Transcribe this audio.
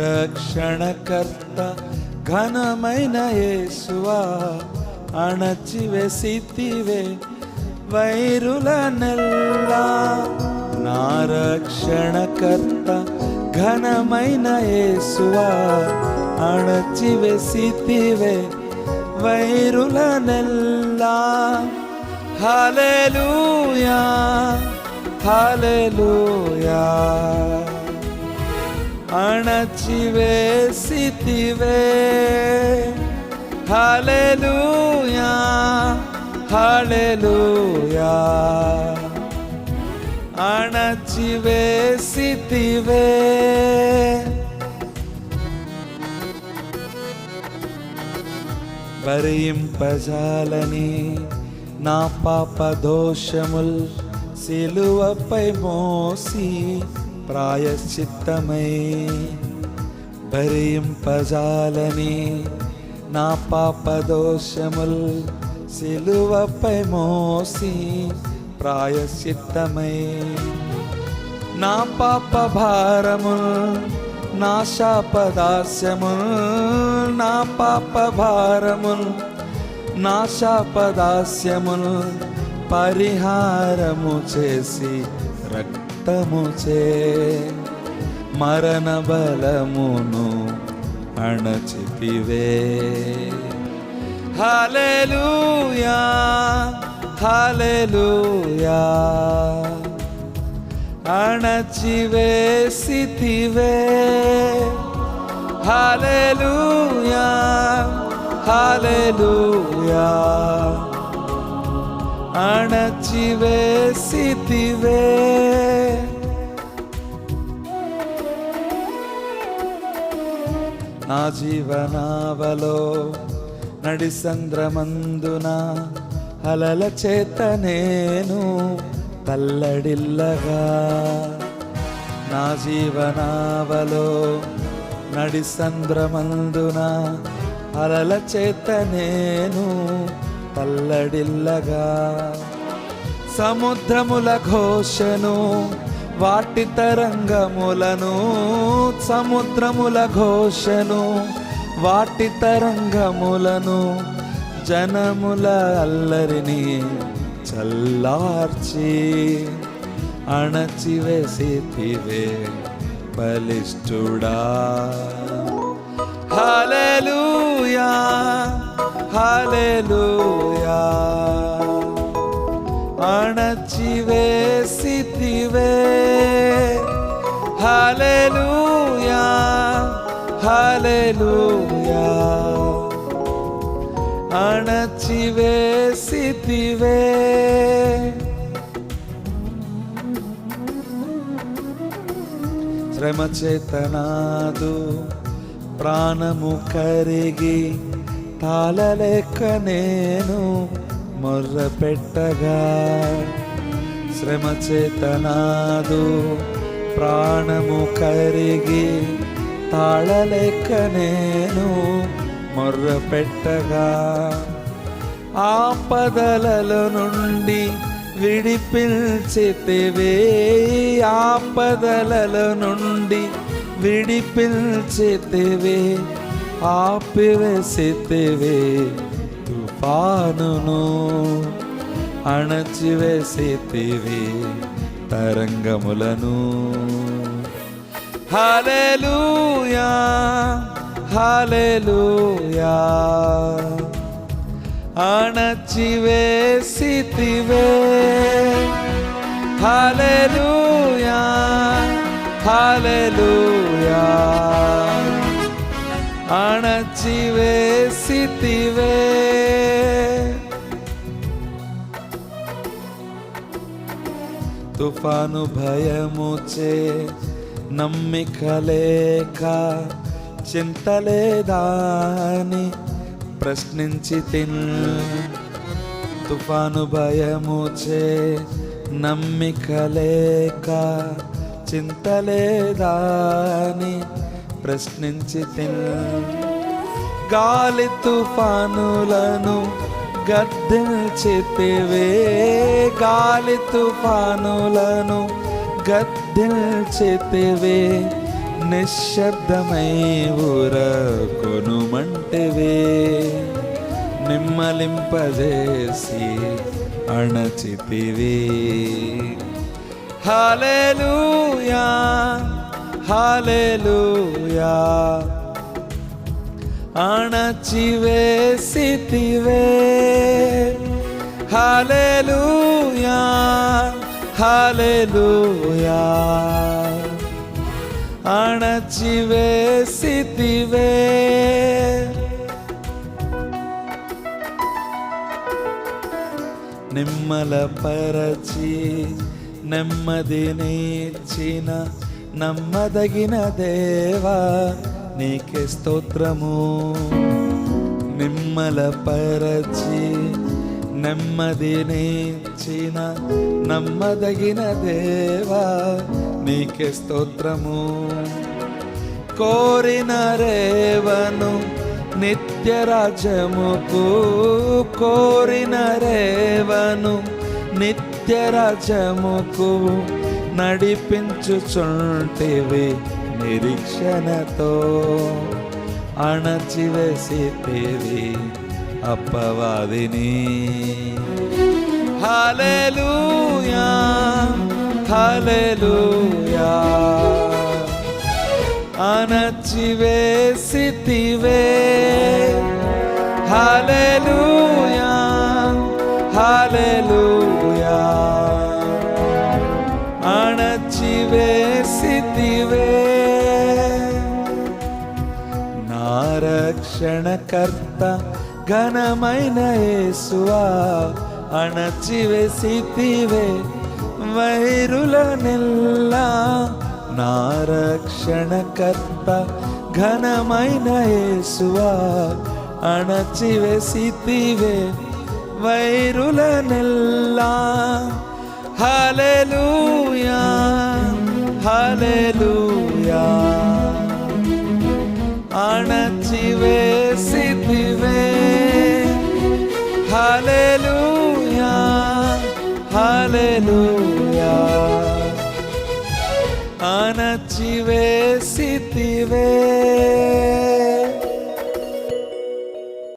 రక్షణకర్త ఘనమైన యేసువా అణచివేసితివే వైరుల నెల్లా నా రక్షణకర్త ఘనమైన యేసువా అణచివేసితివే వైరుల నెల్లా హల్లెలూయా హల్లెలూయా అణచివేసితివే. హల్లెలూయా హల్లెలూయా. అణచివేసితివే. భరింపజాలని నా పాప దోషముల్ సిలువపై మోసి ప్రాయశ్చిత్తమై భరింపజాలని నా పాప దోషముల్ సిలువపై మోసి ప్రాయశ్చిత్తమై నా పాప భారముల్ నా శాపదాస్యముల్ నా పాప భారముల్ నా శాపదాస్యముల్ పరిహారము చేసి రక్తము మరణ బలమును అణచిపివే హల్లెలూయా హల్లెలూయా. అణచివేసితివే. హల్లెలూయా హల్లెలూయా. అణచివేసితివే. నా జీవనావలో నడిసంద్రమందున అలల చేత నేను తల్లడిల్లగా. నా జీవనావలో నడిసంద్రమందున అలల చేత నేను తల్లడిల్లగా. సముద్రముల ఘోషను వాటి తరంగములను సముద్రముల ఘోషను వాటి తరంగములను జనముల అల్లరిని చల్లార్చి అణచివేసివే బలిష్ఠుడా. హల్లెలూయా హల్లెలూయా. అణచివేసితివే హల్లెలూయా హల్లెలూయా. అణచివేసితివే. శ్రమ చేతనాదు ప్రాణము కరిగి తాళలేక నేను మొర్ర పెట్టగా శ్రమ చేతనాదు ప్రాణము కరిగి తాళలేక నేను మొర్ర పెట్టగా ఆపదలలో నుండి విడిపించితివే ఆపదల నుండి విడిపించితివే ఆపివేసితివే తుఫానును. అణచివేసితివే తరంగములను హల్లెలూయా హల్లెలూయా అణచివేసితివే హల్లెలూయా హల్లెలూయా అణచివేసితివే తుఫాను భయముచే నమ్మిక లేక చింతలేదాని ప్రశ్నించి తిన్. తుఫాను భయముచే నమ్మిక లేక చింతలేదాని ప్రశ్నించి తిన్. గాలి తుఫానులను గద్దెల్చితివే గాలి తుఫానులను గద్దెల్చితివే నిశ్శబ్దమై ఊర కొనుమంటివే నిమ్మలింపజేసి అణచితివే. హాలేలుయా హాలేలుయా. అణచివేసితివే. హాలేలుయా హాలేలుయా అణచివేసితివే. నిమ్మల పరచి నెమ్మదినిచ్చిన నమ్మదగిన దేవా. నీకే స్తోత్రము. నిమ్మల పరచి నెమ్మదినిచ్చిన నమ్మదగిన దేవా నీకే స్తోత్రము. కోరిన రేవను నిత్య రాజ్యముకు కోరిన రేవను నిత్య రాజ్యముకు నడిపించుచుంటివి. నిరీక్షణతో అణచివేసితివి అప్పవాదిని. హల్లెలూయా హల్లెలూయా. అణచివేసితివే హల్లెలూయా హల్లెలూయా. రక్షణకర్త ఘనమైన యేసువా అణచివేసితివే వైరుల నెల్లా. నా రక్షణకర్త ఘనమైన యేసువా అణచివేసితివే వైరుల నెల్లా. హల్లెలూయా హల్లెలూయా అణచివేసితివే హల్లెలూయా హల్లెలూయా అణచివేసితివే